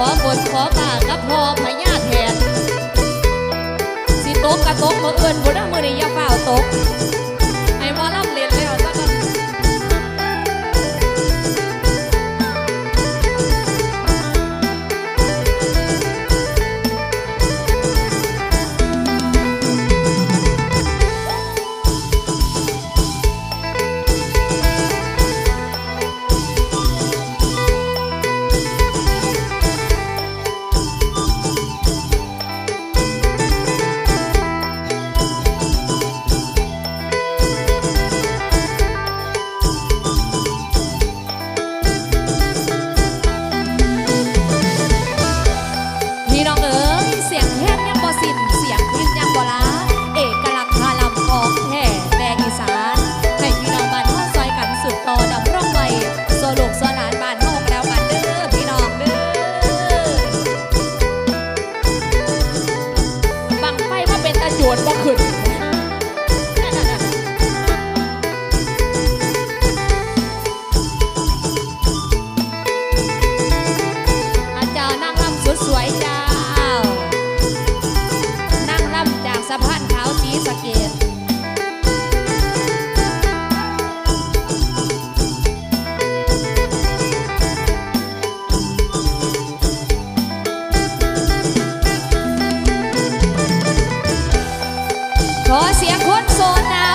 ขอบนขอป่าก็พอพญาแทนสิตกกะตกมาเอื้อนบนญนะมือในยาเฝ้าตก เสียงคนโสดนะ